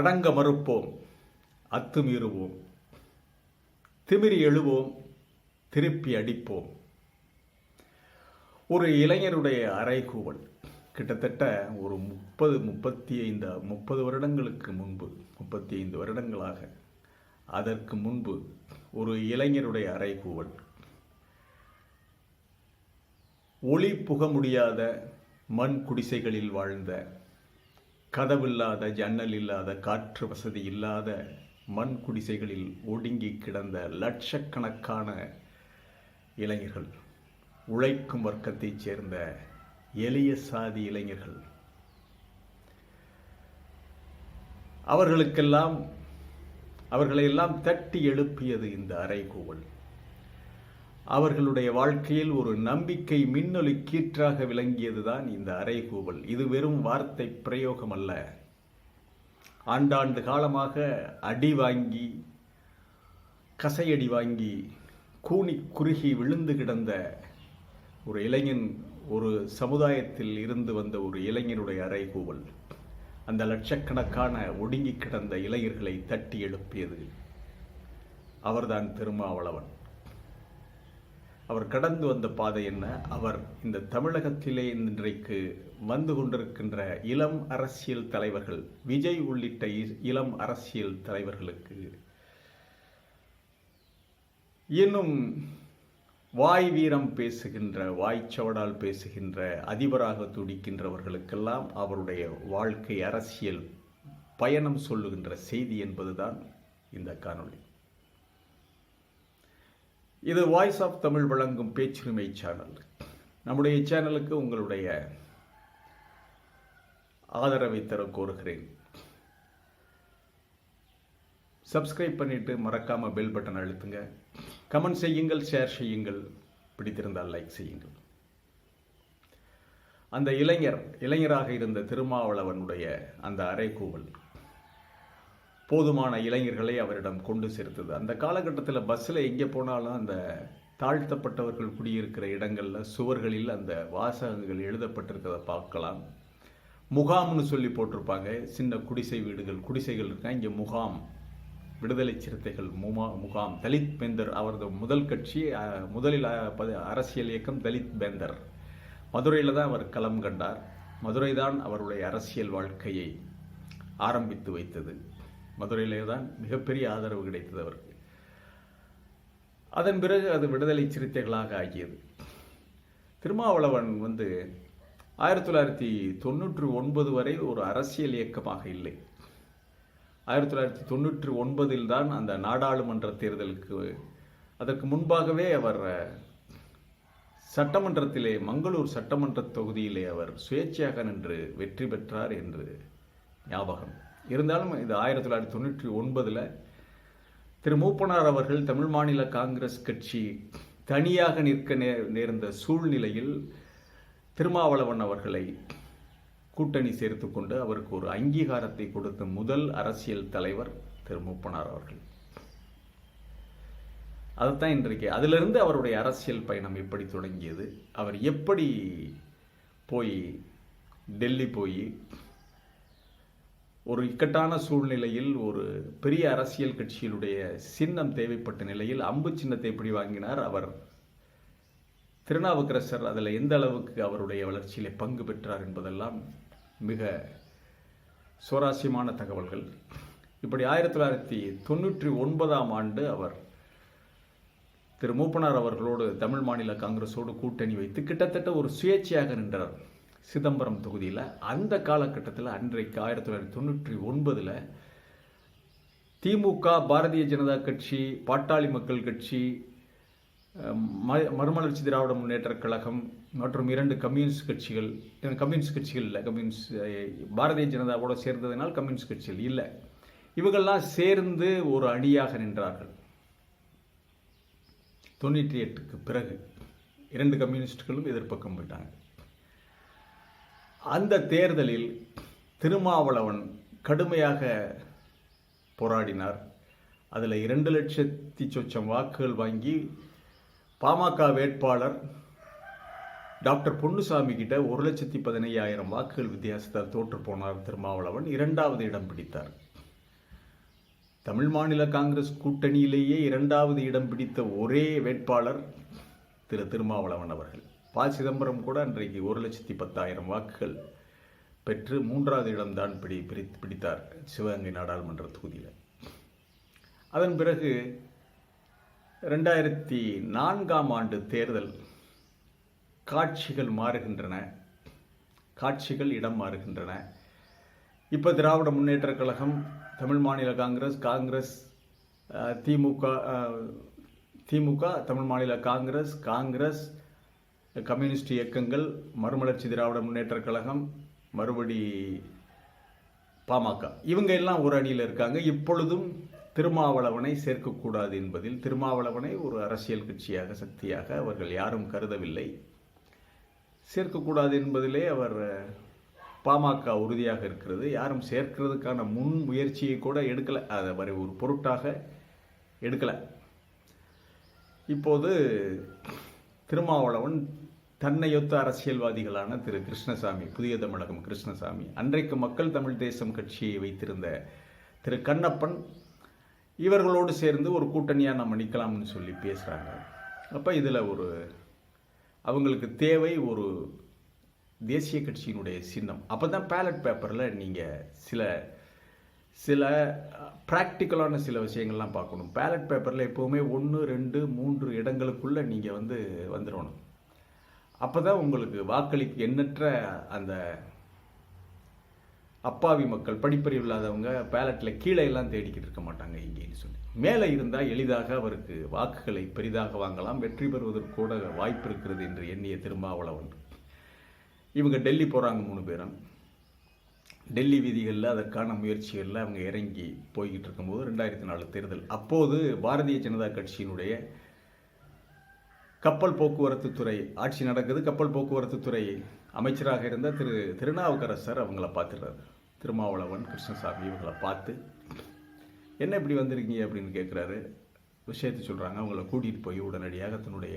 அடங்க மறுப்போம் அத்துமீறுவோம் திமிரி எழுவோம் திருப்பி அடிப்போம். ஒரு இளைஞருடைய அறைகூவல் கிட்டத்தட்ட ஒரு முப்பது முப்பத்தி ஐந்து முப்பது வருடங்களுக்கு முன்பு முப்பத்தி ஐந்து வருடங்களாக அதற்கு முன்பு ஒரு இளைஞருடைய அறைகூவல். ஒளி புக முடியாத மண் குடிசைகளில் வாழ்ந்த கதவில்லாத ஜன்னல் இல்லாத காற்று வசதி இல்லாத மண் குடிசைகளில் ஒடுங்கி கிடந்த லட்சக்கணக்கான இளைஞர்கள் உழைக்கும் வர்க்கத்தைச் சேர்ந்த எளிய சாதி இளைஞர்கள். அவர்களுக்கெல்லாம் அவர்களையெல்லாம் தட்டி எழுப்பியது இந்த அறைகூவல். அவர்களுடைய வாழ்க்கையில் ஒரு நம்பிக்கை மின்னொலி கீற்றாக விளங்கியதுதான் இந்த அறைகூவல் இது வெறும் வார்த்தை பிரயோகம் அல்ல. ஆண்டாண்டு காலமாக அடி வாங்கி கசையடி வாங்கி கூனி குறுகி விழுந்து கிடந்த ஒரு இளைஞன் ஒரு சமுதாயத்தில் இருந்து வந்த ஒரு இளைஞனுடைய அறைகூவல் அந்த லட்சக்கணக்கான ஒடுங்கி கிடந்த இளைஞர்களை தட்டி எழுப்பியது அவர்தான் திருமாவளவன். அவர் கடந்து வந்த பாதை என்ன? அவர் இந்த தமிழகத்திலே இன்றைக்கு வந்து கொண்டிருக்கின்ற இளம் அரசியல் தலைவர்கள் விஜய் உள்ளிட்ட இ- இளம் அரசியல் தலைவர்களுக்கு இன்னும் வாய் வீரம் பேசுகின்ற வாய்ச்சவடால் பேசுகின்ற அதிபராக துடிக்கின்றவர்களுக்கெல்லாம் அவருடைய வாழ்க்கை அரசியல் பயணம் சொல்லுகின்ற செய்தி என்பதுதான் இந்த காணொளி. இது வாய்ஸ் ஆஃப் தமிழ் வழங்கும் பேச்சுரிமை சேனல் நம்முடைய சேனலுக்கு உங்களுடைய ஆதரவை தர கோருகிறேன். சப்ஸ்கிரைப் பண்ணிட்டு மறக்காமல் பெல் பட்டன் அழுத்துங்க. கமெண்ட் செய்யுங்கள் ஷேர் செய்யுங்கள். பிடித்திருந்தால் லைக் செய்யுங்கள். அந்த இளைஞர் இளைஞராக இருந்த திருமாவளவனுடைய அந்த அறைகூவல். போதுமான இளைஞர்களை அவரிடம் கொண்டு சேர்த்தது. அந்த காலகட்டத்தில் பஸ்ஸில் எங்கே போனாலும் அந்த தாழ்த்தப்பட்டவர்கள் குடியிருக்கிற இடங்களில் சுவர்களில் அந்த வாசகங்கள் எழுதப்பட்டிருக்கிறத பார்க்கலாம். முகாம்னு சொல்லி போட்டிருப்பாங்க. சின்ன குடிசை வீடுகள் குடிசைகள் இருக்கா இங்கே முகாம் விடுதலை சிறுத்தைகள் முமா முகாம் தலித் பேந்தர் அவரது முதல் கட்சி முதலில் அரசியல் இயக்கம் தலித் பேந்தர். மதுரையில் தான் அவர் களம் கண்டார். மதுரை தான் அவருடைய அரசியல் வாழ்க்கையை ஆரம்பித்து வைத்தது. மதுரையிலே தான் மிகப்பெரிய ஆதரவு கிடைத்தது அவருக்கு. அதன் பிறகு அது விடுதலை சிறுத்தைகளாக ஆகியது. திருமாவளவன் வந்து ஆயிரத்தி தொள்ளாயிரத்தி தொண்ணூற்றி ஒன்பது வரை ஒரு அரசியல் இயக்கமாக இல்லை. ஆயிரத்தி தொள்ளாயிரத்தி தொண்ணூற்றி ஒன்பதில் தான் அந்த நாடாளுமன்ற தேர்தலுக்கு அதற்கு முன்பாகவே அவர் சட்டமன்றத்திலே மங்களூர் சட்டமன்ற தொகுதியிலே அவர் சுயேட்சையாக நின்று வெற்றி பெற்றார் என்று ஞாபகம். இருந்தாலும் இது ஆயிரத்தி தொள்ளாயிரத்தி தொண்ணூற்றி ஒன்பதில் திரு மூப்பனார் அவர்கள் தமிழ் மாநில காங்கிரஸ் கட்சி தனியாக நிற்க நே நேர்ந்த சூழ்நிலையில் திருமாவளவன் அவர்களை கூட்டணி சேர்த்துக்கொண்டு அவருக்கு ஒரு அங்கீகாரத்தை கொடுத்த முதல் அரசியல் தலைவர் திரு மூப்பனார் அவர்கள். அதுதான் இன்றைக்கு அதிலிருந்து அவருடைய அரசியல் பயணம் எப்படி தொடங்கியது அவர் எப்படி போய் டெல்லி போய் ஒரு இக்கட்டான சூழ்நிலையில் ஒரு பெரிய அரசியல் கட்சியினுடைய சின்னம் தேவைப்பட்ட நிலையில் அம்பு சின்னத்தை எப்படி வாங்கினார் அவர்? திருநாவுக்கரசர் அதில் எந்த அளவுக்கு அவருடைய வளர்ச்சியில் பங்கு பெற்றார் என்பதெல்லாம் மிக சுவாரஸ்யமான தகவல்கள். இப்படி ஆயிரத்தி தொள்ளாயிரத்தி தொண்ணூற்றி ஒன்பதாம் ஆண்டு அவர் திரு மூப்பனார் அவர்களோடு தமிழ் மாநில காங்கிரஸோடு கூட்டணி வைத்து கிட்டத்தட்ட ஒரு சுயேட்சையாக நின்றார். சிதம்பரம் தொகுதியில் அந்த காலகட்டத்தில் அன்றைக்கு ஆயிரத்தி தொள்ளாயிரத்தி தொண்ணூற்றி ஒன்பதில் திமுக பாரதிய ஜனதா கட்சி பாட்டாளி மக்கள் கட்சி ம- மறுமலர்ச்சி திராவிட முன்னேற்ற கழகம் மற்றும் இரண்டு கம்யூனிஸ்ட் கட்சிகள் கம்யூனிஸ்ட் கட்சிகள் இல்லை கம்யூனிஸ்ட் பாரதிய ஜனதாவோட சேர்ந்ததினால் கம்யூனிஸ்ட் கட்சிகள் இல்லை. இவங்கெல்லாம் சேர்ந்து ஒரு அணியாக நின்றார்கள். தொண்ணூற்றி எட்டுக்கு பிறகு இரண்டு கம்யூனிஸ்டுகளும் எதிர்ப்பக்கம் போயிட்டாங்க. அந்த தேர்தலில் திருமாவளவன் கடுமையாக போராடினார். அதில் இரண்டு லட்சத்தி சொச்சம் வாக்குகள் வாங்கி பாமக வேட்பாளர் டாக்டர் பொன்னுசாமி கிட்ட ஒரு லட்சத்தி பதினையாயிரம் வாக்குகள் வித்தியாசத்தால் தோற்று போனார் திருமாவளவன். இரண்டாவது இடம் பிடித்தார். தமிழ் மாநில காங்கிரஸ் கூட்டணியிலேயே இரண்டாவது இடம் பிடித்த ஒரே வேட்பாளர் திரு திருமாவளவன் அவர்கள். ப சிதம்பரம் கூட அன்றைக்கு ஒரு லட்சத்தி பத்தாயிரம் வாக்குகள் பெற்று மூன்றாவது இடம்தான் பிடி பிடி பிடித்தார் சிவகங்கை நாடாளுமன்ற தொகுதியில். அதன் பிறகு ரெண்டாயிரத்தி நான்காம் ஆண்டு தேர்தல் காட்சிகள் மாறுகின்றன. காட்சிகள் இடம் மாறுகின்றன. இப்போ திராவிட முன்னேற்றக் கழகம் தமிழ் மாநில காங்கிரஸ் காங்கிரஸ் திமுக திமுக தமிழ் மாநில காங்கிரஸ் காங்கிரஸ் கம்யூனிஸ்ட் இயக்கங்கள் மறுமலர்ச்சி திராவிட முன்னேற்றக் கழகம் மறுபடி பாமக. இவங்க எல்லாம் ஒரு அணியில் இருக்காங்க. இப்பொழுதும் திருமாவளவனை சேர்க்கக்கூடாது என்பதில் திருமாவளவனை ஒரு அரசியல் கட்சியாக சக்தியாக அவர்கள் யாரும் கருதவில்லை. சேர்க்கக்கூடாது என்பதிலே அவர் பாமக உறுதியாக இருக்கிறது. யாரும் சேர்க்கிறதுக்கான முன் முயற்சியை கூட எடுக்கலை. அதை வரை ஒரு பொருட்டாக எடுக்கலை. இப்போது திருமாவளவன் தன்னையொத்த அரசியல்வாதிகளான திரு கிருஷ்ணசாமி புதிய தமிழகம் கிருஷ்ணசாமி. அன்றைக்கு மக்கள் தமிழ் தேசம் கட்சியை வைத்திருந்த திரு கண்ணப்பன் இவர்களோடு சேர்ந்து ஒரு கூட்டணியாக நம்ம நிற்கலாம்னு சொல்லி பேசுகிறாங்க அப்போ இதில் ஒரு அவங்களுக்கு தேவை ஒரு தேசிய கட்சியினுடைய சின்னம். அப்போ தான் பேலட் பேப்பரில் நீங்கள் சில சில ப்ராக்டிக்கலான சில விஷயங்கள்லாம் பார்க்கணும். பேலட் பேப்பரில் எப்போவுமே ஒன்று ரெண்டு மூன்று இடங்களுக்குள்ளே நீங்கள் வந்து வந்துடணும். அப்போ தான் உங்களுக்கு வாக்களிப்பு எண்ணற்ற அந்த அப்பாவி மக்கள் படிப்பறிவு இல்லாதவங்க பேலட்டில் கீழே எல்லாம் தேடிக்கிட்டு இருக்க மாட்டாங்க இங்கேன்னு சொல்லி. மேலே இருந்தால் எளிதாக அவருக்கு வாக்குகளை பெரிதாக வாங்கலாம். வெற்றி பெறுவதற்கு கூட வாய்ப்பு இருக்கிறது என்று எண்ணிய திருமாவளவன். இவங்க டெல்லி போகிறாங்க மூணு பேரும். டெல்லி வீதிகளில் அதற்கான முயற்சிகளில் அவங்க இறங்கி போய்கிட்டு இருக்கும்போது ரெண்டாயிரத்தி நாலு தேர்தல். அப்போது பாரதிய ஜனதா கட்சியினுடைய கப்பல் போக்குவரத்து துறை ஆட்சி நடக்குது கப்பல் போக்குவரத்து துறை அமைச்சராக இருந்த திரு திருநாவுக்கரசர் அவங்கள பார்த்துடுறாரு. திருமாவளவன் கிருஷ்ணசாமி இவங்களை பார்த்து என்ன இப்படி வந்திருக்கீங்க? அப்படின்னு கேட்குறாரு விஷயத்தை சொல்கிறாங்க அவங்கள கூட்டிகிட்டு போய் உடனடியாக தன்னுடைய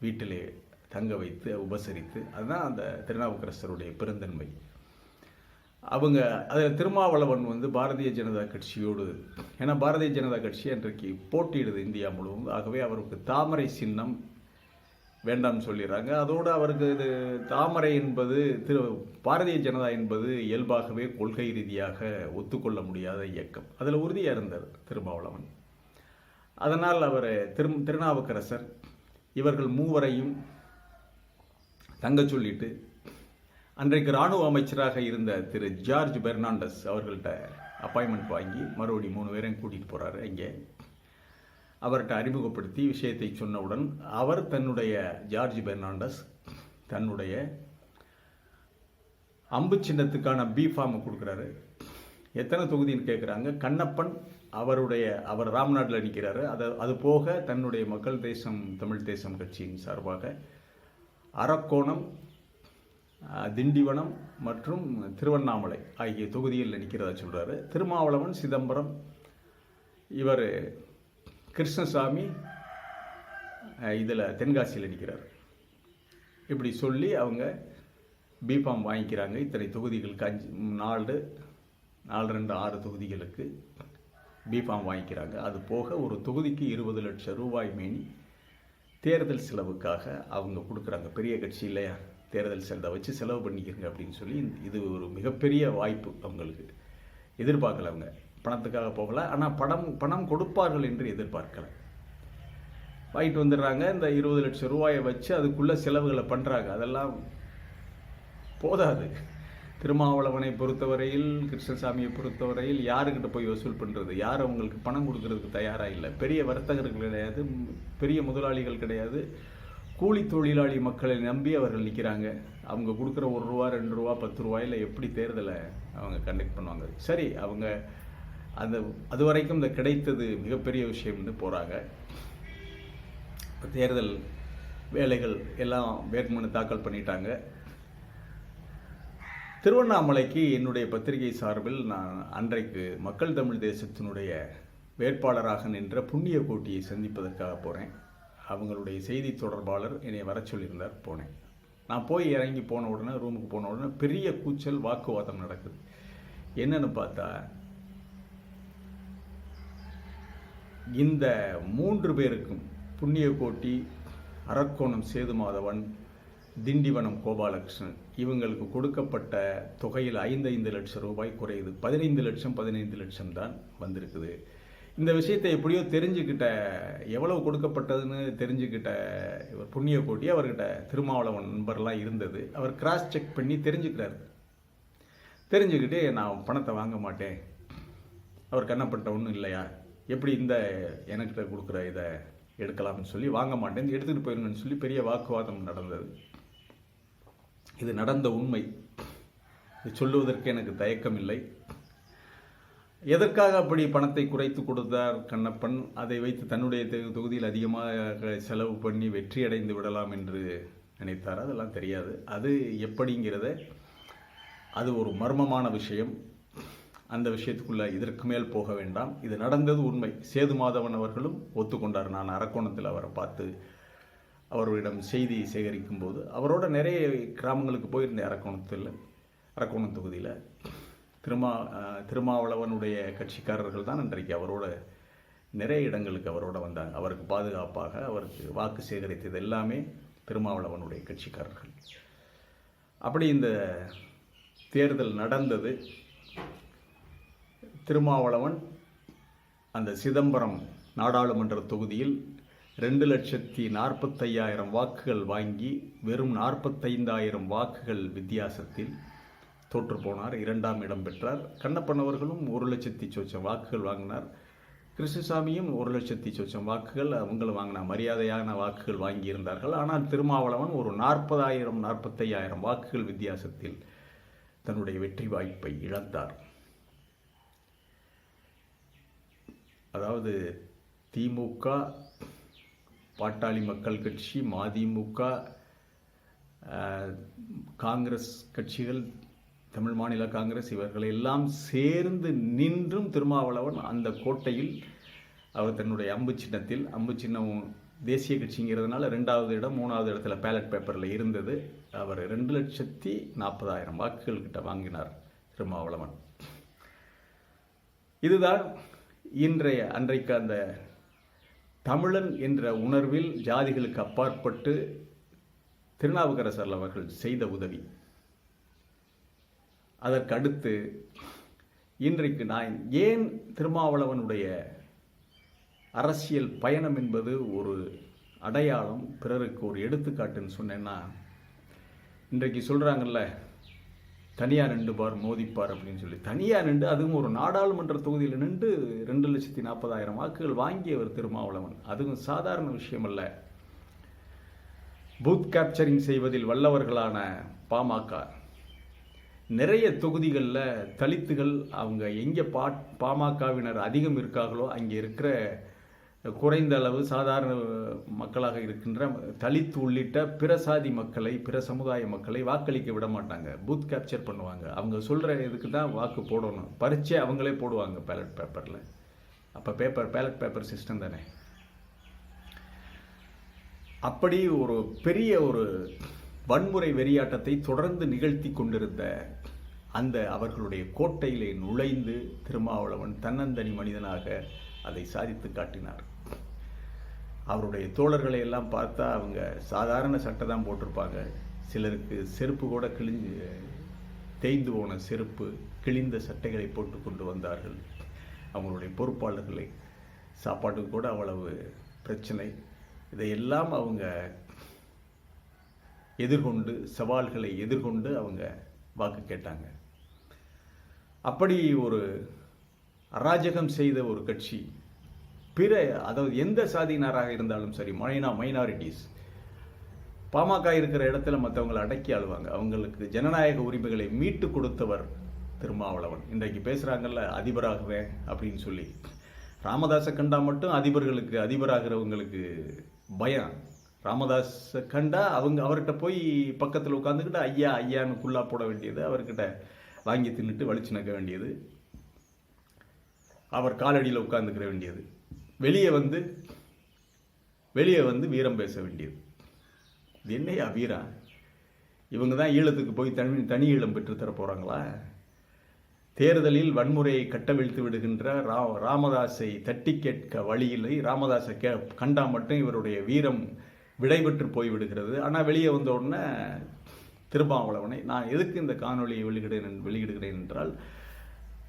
வீட்டிலே தங்க வைத்து உபசரித்து அதுதான் அந்த திருநாவுக்கரசருடைய பெருந்தன்மை. அவங்க அதில் திருமாவளவன் வந்து பாரதிய ஜனதா கட்சியோடு ஏன்னா பாரதிய ஜனதா கட்சி அன்றைக்கு போட்டியிடுது இந்தியா முழுவதும். ஆகவே அவருக்கு தாமரை சின்னம் வேண்டாம்னு சொல்லிடுறாங்க. அதோடு அவருக்கு இது தாமரை என்பது திரு பாரதிய ஜனதா என்பது இயல்பாகவே கொள்கை ரீதியாக ஒத்துக்கொள்ள முடியாத இயக்கம். அதில் உறுதியாக இருந்தார் திருமாவளவன். அதனால் அவர் திரு திருநாவுக்கரசர் இவர்கள் மூவரையும் தங்க சொல்லிட்டு அன்றைக்கு இராணுவ அமைச்சராக இருந்த திரு ஜார்ஜ் பெர்னாண்டஸ் அவர்கள்ட்ட அப்பாயின்மெண்ட் வாங்கி மறுபடியும் மூணு பேரையும் கூட்டிகிட்டு போகிறாரு இங்கே அவர்கிட்ட அறிமுகப்படுத்தி விஷயத்தை சொன்னவுடன் அவர் தன்னுடைய ஜார்ஜ் பெர்னாண்டஸ் தன்னுடைய அம்பு சின்னத்துக்கான பி ஃபார்மை கொடுக்குறாரு. எத்தனை தொகுதின்னு கேட்குறாங்க கண்ணப்பன் அவருடைய அவர் ராம்நாட்டில் நிற்கிறாரு அதை அது போக தன்னுடைய மக்கள் தேசம் தமிழ் தேசம் கட்சியின் சார்பாக அரக்கோணம் திண்டிவனம் மற்றும் திருவண்ணாமலை ஆகிய தொகுதிகளில் நிற்கிறதா சொல்கிறாரு திருமாவளவன் சிதம்பரம் இவர் கிருஷ்ணசாமி இதில் தென்காசியில் நிற்கிறார் இப்படி சொல்லி அவங்க பிஃபார்ம் வாங்கிக்கிறாங்க. இத்தனை தொகுதிகளுக்கு அஞ்சு நாலு நாலு ரெண்டு ஆறு தொகுதிகளுக்கு பிஃபார்ம் வாங்கிக்கிறாங்க. அது போக ஒரு தொகுதிக்கு இருபது லட்சம் ரூபாய் மீனி தேர்தல் செலவுக்காக அவங்க கொடுக்குறாங்க. பெரிய கட்சி இல்லையா? தேர்தல் செலவை வச்சு செலவு பண்ணிக்கிறங்க அப்படின்னு சொல்லி இது ஒரு மிகப்பெரிய வாய்ப்பு அவங்களுக்கு. எதிர்பார்க்கல அவங்க. பணத்துக்காக போகல. ஆனால் பணம் பணம் கொடுப்பார்கள் என்று எதிர்பார்க்கல. வாங்கிட்டு வந்துடுறாங்க. இந்த இருபது லட்சம் ரூபாயை வச்சு அதுக்குள்ளே செலவுகளை பண்ணுறாங்க அதெல்லாம் போதாது. திருமாவளவனை பொறுத்தவரையில் கிருஷ்ணசாமியை பொறுத்தவரையில் யாருக்கிட்ட போய் வசூல் பண்ணுறது யார் அவங்களுக்கு பணம் கொடுக்கறதுக்கு தயாராக இல்லை? பெரிய வர்த்தகர்கள் கிடையாது. பெரிய முதலாளிகள் கிடையாது. கூலி தொழிலாளி மக்களை நம்பி அவர்கள் நிற்கிறாங்க அவங்க கொடுக்குற ஒரு ரூபா ரெண்டு ரூபா பத்து ரூபாயில் எப்படி தேர்தலை அவங்க கண்டக்ட் பண்ணுவாங்க? சரி அவங்க அந்த அது வரைக்கும் இந்த கிடைத்தது மிகப்பெரிய விஷயம்னு போகிறாங்க தேர்தல் வேலைகள் எல்லாம் வேட்புமனு தாக்கல் பண்ணிட்டாங்க. திருவண்ணாமலைக்கு என்னுடைய பத்திரிகை சார்பில் நான் அன்றைக்கு மக்கள் தமிழ் தேசத்தினுடைய வேட்பாளராக நின்ற புண்ணிய கோட்டியை சந்திப்பதற்காக போகிறேன் அவங்களுடைய செய்தி தொடர்பாளர் என்னை வர சொல்லியிருந்தார் போனேன். நான் போய் இறங்கி போன உடனே ரூமுக்கு போன உடனே பெரிய கூச்சல் வாக்குவாதம் நடக்குது. என்னன்னு பார்த்தா இந்த மூன்று பேருக்கும் புண்ணியகோட்டி அரக்கோணம் சேது மாதவன் திண்டிவனம் கோபாலகிருஷ்ணன். இவங்களுக்கு கொடுக்கப்பட்ட தொகையில் ஐந்து ஐந்து லட்சம் ரூபாய் குறையுது. பதினைந்து லட்சம் பதினைந்து லட்சம் தான் வந்திருக்குது. இந்த விஷயத்தை எப்படியோ தெரிஞ்சுக்கிட்ட எவ்வளவு கொடுக்கப்பட்டதுன்னு தெரிஞ்சுக்கிட்ட இவர் புண்ணியகோட்டி அவர்கிட்ட திருமாவளவன் நண்பர்லாம் இருந்தது. அவர் கிராஸ் செக் பண்ணி தெரிஞ்சுக்கிறார். தெரிஞ்சுக்கிட்டு நான் பணத்தை வாங்க மாட்டேன். அவர் கண்ணப்பட்ட ஒன்றும் இல்லையா? எப்படி இந்த எனக்கிட்ட கொடுக்குற இதை எடுக்கலாம்னு சொல்லி வாங்க மாட்டேன் எடுத்துகிட்டு போயிருங்கன்னு சொல்லி பெரிய வாக்குவாதம் நடந்தது. இது நடந்த உண்மை. இது சொல்லுவதற்கு எனக்கு தயக்கம் இல்லை எதற்காக அப்படி பணத்தை குறைத்து கொடுத்தார் கண்ணப்பன்? அதை வைத்து தன்னுடைய தொகுதியில் அதிகமாக செலவு பண்ணி வெற்றி அடைந்து விடலாம் என்று நினைத்தார்? அதெல்லாம் தெரியாது. அது எப்படிங்கிறத அது ஒரு மர்மமான விஷயம். அந்த விஷயத்துக்குள்ள இதற்கு மேல் போக வேண்டாம். இது நடந்தது உண்மை. சேது மாதவன் அவர்களும் ஒத்துக்கொண்டார். நான் அரக்கோணத்தில் அவரை பார்த்து அவர்களிடம் செய்தி சேகரிக்கும் போது அவரோட நிறைய கிராமங்களுக்கு போயிருந்தேன் அரக்கோணத்தில் அரக்கோணம் தொகுதியில். திருமா திருமாவளவனுடைய கட்சிக்காரர்கள் தான் இன்றைக்கு அவரோட நிறைய இடங்களுக்கு அவரோட வந்தாங்க. அவருக்கு பாதுகாப்பாக அவருக்கு வாக்கு சேகரித்தது எல்லாமே திருமாவளவனுடைய கட்சிக்காரர்கள். அப்படி இந்த தேர்தல் நடந்தது. திருமாவளவன் அந்த சிதம்பரம் நாடாளுமன்ற தொகுதியில் ரெண்டு லட்சத்தி நாற்பத்தையாயிரம் வாக்குகள் வாங்கி வெறும் நாற்பத்தைந்தாயிரம் வாக்குகள் வித்தியாசத்தில் தோற்று போனார். இரண்டாம் இடம் பெற்றார். கண்ணப்பனவர்களும் ஒரு லட்சத்தி சொச்சம் வாக்குகள் வாங்கினார். கிருஷ்ணசாமியும் ஒரு லட்சத்தி சொச்சம் வாக்குகள் அவங்களும் வாங்கின மரியாதையான வாக்குகள் வாங்கியிருந்தார்கள். ஆனால் திருமாவளவன் ஒரு நாற்பதாயிரம் நாற்பத்தையாயிரம் வாக்குகள் வித்தியாசத்தில் தன்னுடைய வெற்றி வாய்ப்பை இழந்தார். அதாவது திமுக பாட்டாளி மக்கள் கட்சி மதிமுக காங்கிரஸ் கட்சிகள் தமிழ் மாநில காங்கிரஸ் இவர்கள் எல்லாம் சேர்ந்து நின்றும் திருமாவளவன் அந்த கோட்டையில் அவர் தன்னுடைய அம்பு சின்னத்தில் அம்பு சின்னம் தேசிய கட்சிங்கிறதுனால ரெண்டாவது இடம் மூணாவது இடத்துல பேலட் பேப்பரில் இருந்தது. அவர் ரெண்டு லட்சத்தி நாற்பதாயிரம் வாக்குகள் கிட்ட வாங்கினார் திருமாவளவன். இதுதான் இன்றைய அன்றைக்கு அந்த தமிழன் என்ற உணர்வில் ஜாதிகளுக்கு அப்பாற்பட்டு திருநாவுக்கரசர் அவர்கள் செய்த உதவி. அதற்கடுத்து இன்றைக்கு நான் ஏன் திருமாவளவனுடைய அரசியல் பயணம் என்பது ஒரு அடையாளம் பிறருக்கு ஒரு எடுத்துக்காட்டுன்னு சொன்னேன்னா இன்றைக்கு சொல்கிறாங்கல்ல தனியாக நின்று பார் மோதிப்பார் அப்படின்னு சொல்லி. தனியாக நின்று அதுவும் ஒரு நாடாளுமன்ற தொகுதியில் நின்று ரெண்டு லட்சத்தி நாற்பதாயிரம் வாக்குகள் வாங்கியவர் திருமாவளவன். அதுவும் சாதாரண விஷயம் அல்ல. பூத் கேப்சரிங் செய்வதில் வல்லவர்களான பாமக. நிறைய தொகுதிகளில் தலித்துகள் அவங்க எங்கே பா பாமகவினர் அதிகம் இருக்காங்களோ அங்கே இருக்கிற குறைந்த அளவு சாதாரண மக்களாக இருக்கின்ற தலித் உள்ளிட்ட பிற சாதி மக்களை பிற சமுதாய மக்களை வாக்களிக்க விட மாட்டாங்க. பூத் கேப்சர் பண்ணுவாங்க. அவங்க சொல்கிற இதுக்கு தான் வாக்கு போடணும். பரீட்சை அவங்களே போடுவாங்க பேலட் பேப்பரில் அப்போ பேப்பர் பேலட் பேப்பர் சிஸ்டம் தானே? அப்படி ஒரு பெரிய ஒரு வன்முறை வெறியாட்டத்தை தொடர்ந்து நிகழ்த்தி கொண்டிருந்த அந்த அவர்களுடைய கோட்டையிலே நுழைந்து திருமாவளவன் தன்னந்தனி மனிதனாக அதை சாதித்து காட்டினார். அவருடைய தோழர்களை எல்லாம் பார்த்தா அவங்க சாதாரண சட்டை தான் போட்டிருப்பாங்க. சிலருக்கு செருப்பு கூட கிழிஞ்சு தேய்ந்து போன செருப்பு கிழிந்த சட்டைகளை போட்டு கொண்டு வந்தார்கள். அவங்களுடைய பொறுப்பாளர்களை சாப்பாட்டுக்கு கூட அவ்வளவு பிரச்சனை. இதையெல்லாம் அவங்க எதிர்கொண்டு சவால்களை எதிர்கொண்டு அவங்க வாக்கு கேட்டாங்க. அப்படி ஒரு அராஜகம் செய்த ஒரு கட்சி பிற அதாவது எந்த சாதியினராக இருந்தாலும் சரி மைனா மைனாரிட்டிஸ் பாமக இருக்கிற இடத்துல மற்றவங்களை அடக்கி ஆளுவாங்க. அவங்களுக்கு ஜனநாயக உரிமைகளை மீட்டு கொடுத்தவர் திருமாவளவன். இன்றைக்கு பேசுகிறாங்கல்ல அதிபராகவே அப்படின்னு சொல்லி. ராமதாஸை கண்டா மட்டும் அதிபர்களுக்கு அதிபராகிறவங்களுக்கு பயம். ராமதாஸை கண்டா அவங்க அவர்கிட்ட போய் பக்கத்தில் உட்காந்துக்கிட்டு ஐயா ஐயான்னு குள்ளா போட வேண்டியது அவர்கிட்ட வாங்கி தின்னுட்டு வலிச்சு நக்க வேண்டியது. அவர் காலடியில் உட்காந்துக்கிற வேண்டியது. வெளியே வந்து வெளியே வந்து வீரம் பேச வேண்டியது. இது என்னையா வீரா இவங்க தான் ஈழத்துக்கு போய் தனி தனி ஈழம் பெற்று தர போகிறாங்களா தேர்தலில் வன்முறையை கட்டவிழ்த்து விடுகின்ற ரா ராமதாஸை தட்டி கேட்க வழியில்லை ராமதாஸை கே கண்டா மட்டும் இவருடைய வீரம் விடைபெற்று போய்விடுகிறது ஆனால் வெளியே வந்த உடனே திருமாவளவனை நான் எதுக்கு இந்த காணொலியை வெளியிடுகிறேன் வெளியிடுகிறேன் என்றால்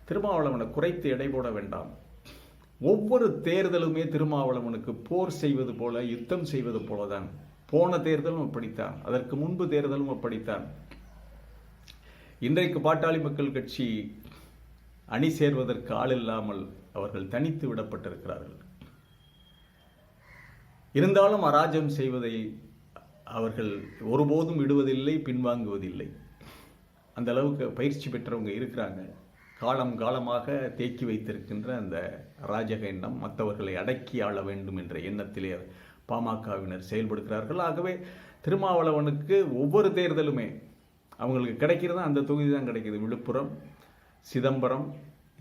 திருமாவளவனை குறைத்து எடை போட வேண்டாம். ஒவ்வொரு தேர்தலுமே திருமாவளவனுக்கு போர் செய்வது போல யுத்தம் செய்வது போலதான். போன தேர்தலும் அப்படித்தான். அதற்கு முன்பு தேர்தலும் அப்படித்தான். இன்றைக்கு பாட்டாளி மக்கள் கட்சி அணி சேர்வதற்கு ஆள் இல்லாமல் அவர்கள் தனித்து விடப்பட்டிருக்கிறார்கள். இருந்தாலும் அராஜகம் செய்வதை அவர்கள் ஒருபோதும் விடுவதில்லை பின்வாங்குவதில்லை. அந்த அளவுக்கு பயிற்சி பெற்றவங்க இருக்கிறாங்க. காலம் காலமாக தேக்கி வைத்திருக்கின்ற அந்த அராஜக எண்ணம் மற்றவர்களை அடக்கி ஆள வேண்டும் என்ற எண்ணத்திலே பாமகவினர் செயல்படுகிறார்கள். ஆகவே திருமாவளவனுக்கு ஒவ்வொரு தேர்தலுமே அவங்களுக்கு கிடைக்கிறது? அந்த தொகுதி தான் கிடைக்கிது. விழுப்புரம் சிதம்பரம்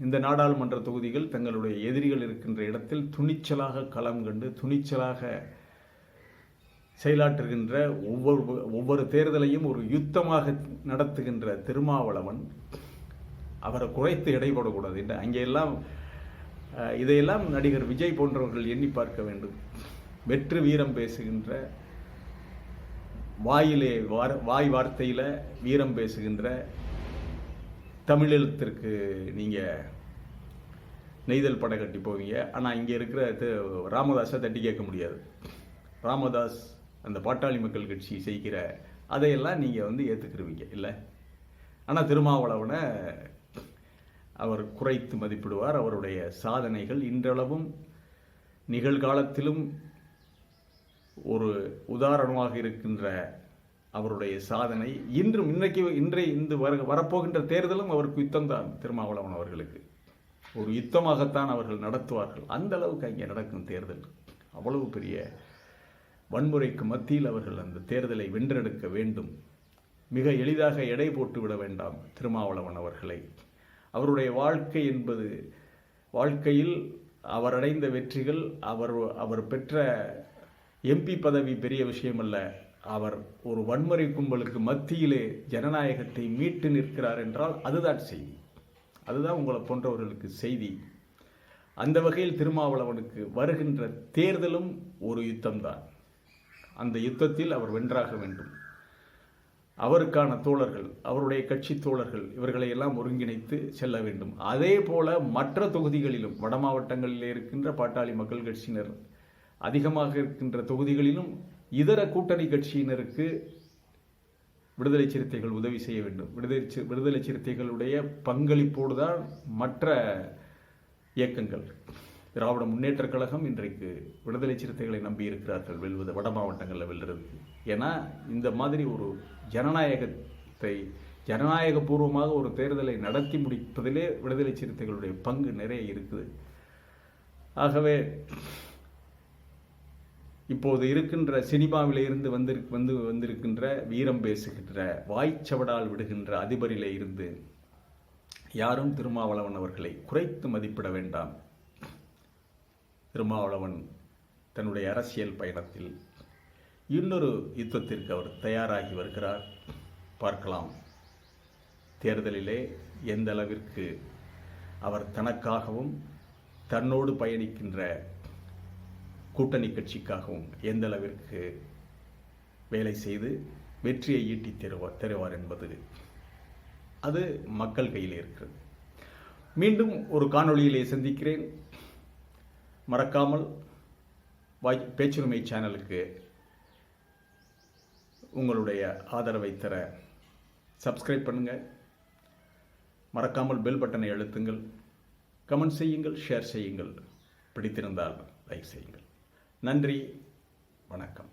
இந்த நாடாளுமன்ற தொகுதிகள் தங்களுடைய எதிரிகள் இருக்கின்ற இடத்தில் துணிச்சலாக களம் கண்டு துணிச்சலாக செயலாற்றுகின்ற ஒவ்வொரு ஒவ்வொரு தேர்தலையும் ஒரு யுத்தமாக நடத்துகின்ற திருமாவளவன் அவரை குறைத்து எடை போடக்கூடாது என்று அங்கெல்லாம் இதையெல்லாம் நடிகர் விஜய் போன்றவர்கள் எண்ணி பார்க்க வேண்டும். வெற்று வீரம் பேசுகின்ற வாயிலே வாய் வார்த்தையில் வீரம் பேசுகின்ற தமிழெழுத்திற்கு நீங்கள் நெய்தல் படம் கட்டி போவீங்க. ஆனால் இங்கே இருக்கிற ராமதாஸை தட்டி கேட்க முடியாது. ராமதாஸ் அந்த பாட்டாளி மக்கள் கட்சி செய்கிற அதையெல்லாம் நீங்கள் வந்து ஏற்றுக்கிருவீங்க இல்லை? ஆனால் திருமாவளவனை அவர் குறைத்து மதிப்பிடுவார். அவருடைய சாதனைகள் இன்றளவும் நிகழ்காலத்திலும் ஒரு உதாரணமாக இருக்கின்ற அவருடைய சாதனை. இன்றும் இன்றைக்கு இன்றைய இந்த வர வரப்போகின்ற தேர்தலும் அவருக்கு யுத்தம் தான் திருமாவளவன் அவர்களுக்கு. ஒரு யுத்தமாகத்தான் அவர்கள் நடத்துவார்கள். அந்த அளவுக்கு அங்கே நடக்கும் தேர்தல். அவ்வளவு பெரிய வன்முறைக்கு மத்தியில் அவர்கள் அந்த தேர்தலை வென்றெடுக்க வேண்டும். மிக எளிதாக எடை போட்டு விட வேண்டாம் திருமாவளவன் அவர்களை. அவருடைய வாழ்க்கை என்பது வாழ்க்கையில் அவர் அடைந்த வெற்றிகள் அவர் அவர் பெற்ற எம்பி பதவி பெரிய விஷயம் அல்ல அவர் ஒரு வன்முறை கும்பலுக்கு மத்தியிலே ஜனநாயகத்தை மீட்டு நிற்கிறார் என்றால் அதுதான் செய்தி. அதுதான் உங்களை போன்றவர்களுக்கு செய்தி. அந்த வகையில் திருமாவளவனுக்கு வருகின்ற தேர்தலும் ஒரு யுத்தம்தான். அந்த யுத்தத்தில் அவர் வென்றாக வேண்டும். அவருக்கான தோழர்கள் அவருடைய கட்சி தோழர்கள் இவர்களை எல்லாம் ஒருங்கிணைத்து செல்ல வேண்டும். அதே போல மற்ற தொகுதிகளிலும் வட மாவட்டங்களில் இருக்கின்ற பாட்டாளி மக்கள் கட்சியினர் அதிகமாக இருக்கின்ற தொகுதிகளிலும் இதர கூட்டணி கட்சியினருக்கு விடுதலை சிறுத்தைகள் உதவி செய்ய வேண்டும். விடுதலை விடுதலை சிறுத்தைகளுடைய பங்களிப்போடு தான் மற்ற இயக்கங்கள். திராவிட முன்னேற்ற கழகம் இன்றைக்கு விடுதலை சிறுத்தைகளை நம்பி இருக்கிறார்கள் வெல்வது வட மாவட்டங்களில் வெல்றது ஏன்னா இந்த மாதிரி ஒரு ஜனநாயகத்தை ஜனநாயக பூர்வமாக ஒரு தேர்தலை நடத்தி முடிப்பதிலே விடுதலை சிறுத்தைகளுடைய பங்கு நிறைய இருக்குது. ஆகவே இப்போது இருக்கின்ற சினிமாவில இருந்து வந்து வந்து வந்திருக்கின்ற வீரம் பேசுகின்ற வாய்ச்சவடால் விடுகின்ற அதிபரிலே இருந்து யாரும் திருமாவளவன் அவர்களை குறைத்து மதிப்பிட வேண்டாம். திருமாவளவன் தன்னுடைய அரசியல் பயணத்தில் இன்னொரு யுத்தத்திற்கு அவர் தயாராகி வருகிறார். பார்க்கலாம். தேர்தலிலே எந்த அளவிற்கு அவர் தனக்காகவும் தன்னோடு பயணிக்கின்ற கூட்டணி கட்சிக்காகவும் எந்த அளவிற்கு வேலை செய்து வெற்றியை ஈட்டி தருவார் தருவார் என்பது அது மக்கள் கையில் இருக்கிறது. மீண்டும் ஒரு காணொளியிலே சந்திக்கிறேன். மறக்காமல் வாய் பேச்சுரிமை சேனலுக்கு உங்களுடைய ஆதரவை தர சப்ஸ்கிரைப் பண்ணுங்கள் மறக்காமல் பெல் பட்டனை அழுத்துங்கள். கமெண்ட் செய்யுங்கள் ஷேர் செய்யுங்கள். பிடித்திருந்தால் லைக் செய்யுங்கள். நன்றி வணக்கம்.